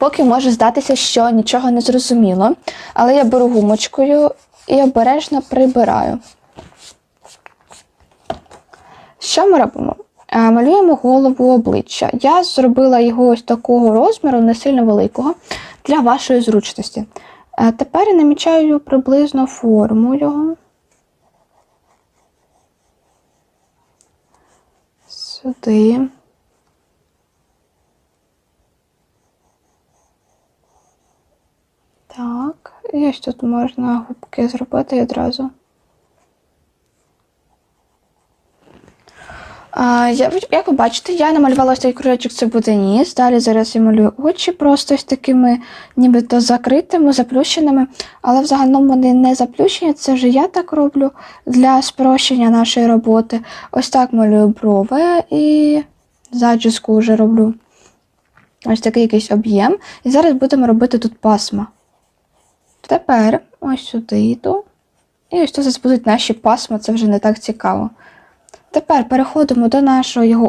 Поки може здатися, що нічого не зрозуміло, але я беру гумочкою і обережно прибираю. Що ми робимо? Е, Малюємо голову обличчя. Я зробила його ось такого розміру, не сильно великого, для вашої зручності. Е, Тепер я намічаю приблизно форму його. Сюди. Так, і ось тут можна губки зробити одразу. А, я, як ви бачите, я намалювала ось такий кружочок, це буде ніс. Далі зараз я малюю очі просто ось такими, нібито закритими, заплющеними. Але взагалом вони не заплющені, це вже я так роблю для спрощення нашої роботи. Ось так малюю брови і зачіску вже роблю. Ось такий якийсь об'єм. І зараз будемо робити тут пасма. Тепер ось сюди йду. І ось тут будуть наші пасма, це вже не так цікаво. Тепер переходимо до нашого його